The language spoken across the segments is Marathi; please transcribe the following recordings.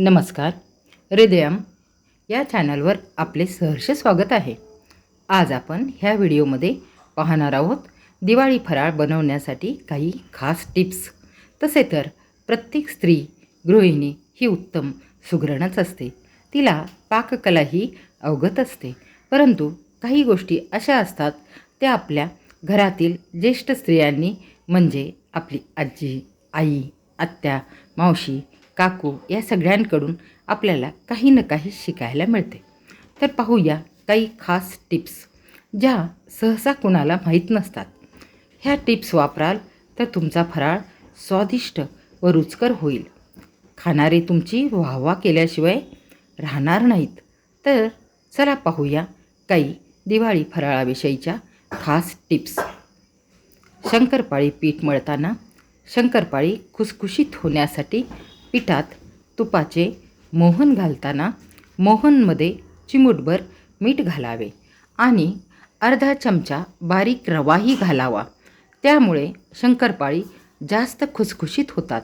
नमस्कार. हृदयम या चॅनलवर आपले सहर्ष स्वागत आहे. आज आपण ह्या व्हिडिओमध्ये पाहणार आहोत दिवाळी फराळ बनवण्यासाठी काही खास टिप्स. तसे तर प्रत्येक स्त्री गृहिणी ही उत्तम सुगरणच असते. तिला पाककला ही अवगत असते. परंतु काही गोष्टी अशा असतात त्या आपल्या घरातील ज्येष्ठ स्त्रियांनी म्हणजे आपली आजी आई आत्या मावशी काकू या सगळ्यांकडून आपल्याला काही ना काही शिकायला मिळते. तर पाहूया काही खास टिप्स ज्या सहसा कुणाला माहीत नसतात. ह्या टिप्स वापराल तर तुमचा फराळ स्वादिष्ट व रुचकर होईल. खाणारे तुमची वाहवा केल्याशिवाय राहणार नाहीत. तर चला पाहूया काही दिवाळी फराळाविषयीच्या खास टिप्स. शंकरपाळी पीठ मळताना शंकरपाळी खुसखुशीत होण्यासाठी पिठात तुपाचे मोहन घालताना मोहनमध्ये चिमूटभर मीठ घालावे आणि अर्धा चमचा बारीक रवाही घालावा. त्यामुळे शंकरपाळी जास्त खुसखुशीत होतात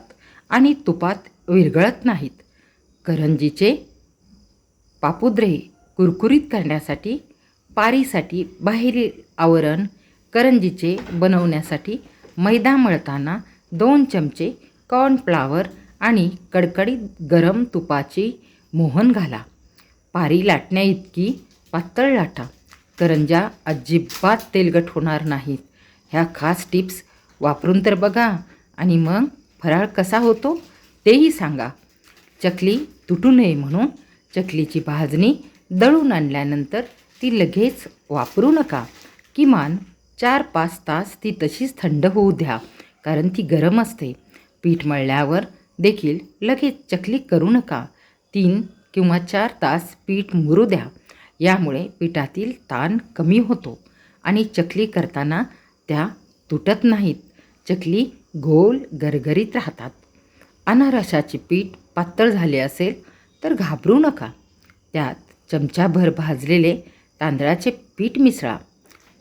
आणि तुपात विरघळत नाहीत. करंजीचे पापुद्रे कुरकुरीत करण्यासाठी पारीसाठी बाहेरील आवरण करंजीचे बनवण्यासाठी मैदा मळताना दोन चमचे कॉर्नफ्लावर आणि कडकडीत गरम तुपाची मोहन घाला. पारी लाटण्या इतकी पातळ लाटा. करंजा अजिबात तेलगट होणार नाहीत. ह्या खास टिप्स वापरून तर बघा. आणि मग फराळ कसा होतो तेही सांगा. चकली तुटू नये म्हणून चकलीची भाजणी दळून आणल्यानंतर ती लगेच वापरू नका. किमान चार पाच तास ती तशीच थंड होऊ द्या कारण ती गरम असते. पीठ मळल्यावर देखील लगेच चकली करू नका. तीन किंवा चार तास पीठ मुरू द्या. यामुळे पिठातील ताण कमी होतो आणि चकली करताना त्या तुटत नाहीत. चकली गोल गरगरीत राहतात. अनारसाचे पीठ पातळ झाले असेल तर घाबरू नका. त्यात चमचाभर भाजलेले तांदळाचे पीठ मिसळा.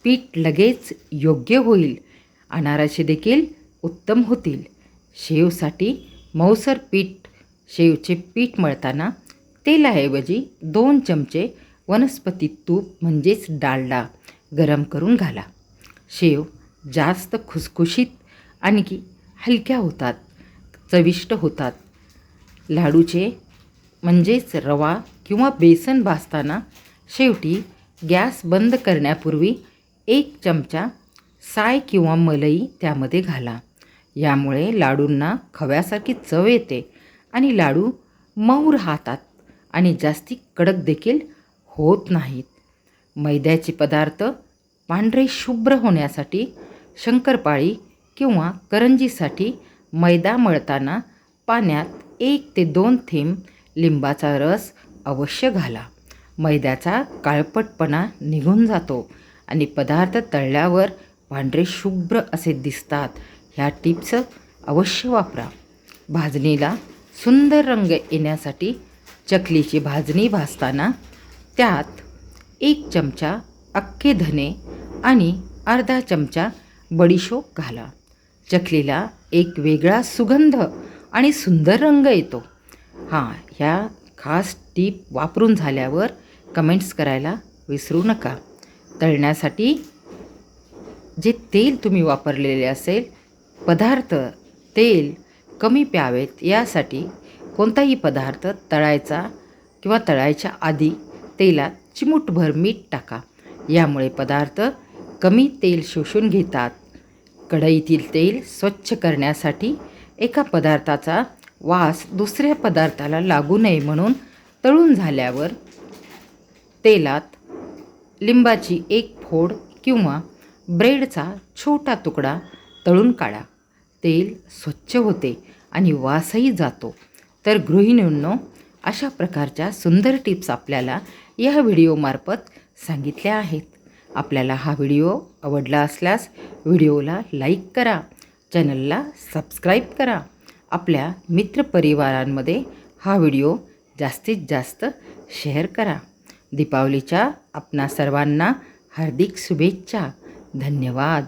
पीठ लगेच योग्य होईल. अनारसे देखील उत्तम होतील. शेवसाठी मऊसर पीठ शेवचे पीठ मळताना तेलाऐवजी दोन चमचे वनस्पती तूप म्हणजेच डालडा गरम करून घाला. शेव जास्त खुसखुशीत आणखी हलक्या होतात चविष्ट होतात. लाडूचे म्हणजेच रवा किंवा बेसन भाजताना शेवटी गॅस बंद करण्यापूर्वी एक चमचा साय किंवा मलई त्यामध्ये घाला. यामुळे लाडूंना खव्यासारखी चव येते आणि लाडू मऊ राहतात आणि जास्ती कडक देखील होत नाहीत. मैद्याचे पदार्थ पांढरे शुभ्र होण्यासाठी शंकरपाळी किंवा करंजीसाठी मैदा मळताना पाण्यात एक ते दोन थेंब लिंबाचा रस अवश्य घाला. मैद्याचा काळपटपणा निघून जातो आणि पदार्थ तळल्यावर पांढरे शुभ्र असे दिसतात. ह्या टिप्स अवश्य वापरा. भाजणीला सुंदर रंग येण्यासाठी चकलीची भाजणी भाजताना त्यात एक चमचा अख्खे धने आणि अर्धा चमचा बडीशोप घाला. चकलीला एक वेगळा सुगंध आणि सुंदर रंग येतो. हां ह्या खास टीप वापरून झाल्यावर कमेंट्स करायला विसरू नका. तळण्यासाठी जे तेल तुम्ही वापरलेले असेल पदार्थ तेल कमी प्यावेत यासाठी कोणताही पदार्थ तळायचा किंवा तळायच्या आधी तेलात चिमूटभर मीठ टाका. यामुळे पदार्थ कमी तेल शोषून घेतात. कढईतील तेल स्वच्छ करण्यासाठी एका पदार्थाचा वास दुसऱ्या पदार्थाला लागू नये म्हणून तळून झाल्यावर तेलात लिंबाची एक फोड किंवा ब्रेडचा छोटा तुकडा तळून काढा. तेल स्वच्छ होते आणि वासही जातो. तर गृहिणींनो अशा प्रकारच्या सुंदर टिप्स आपल्याला या व्हिडिओमार्फत सांगितल्या आहेत. आपल्याला हा व्हिडिओ आवडला असल्यास व्हिडिओला लाईक करा चॅनलला सबस्क्राईब करा. आपल्या मित्रपरिवारांमध्ये हा व्हिडिओ जास्तीत जास्त शेअर करा. दीपावलीच्या आपणा सर्वांना हार्दिक शुभेच्छा. धन्यवाद.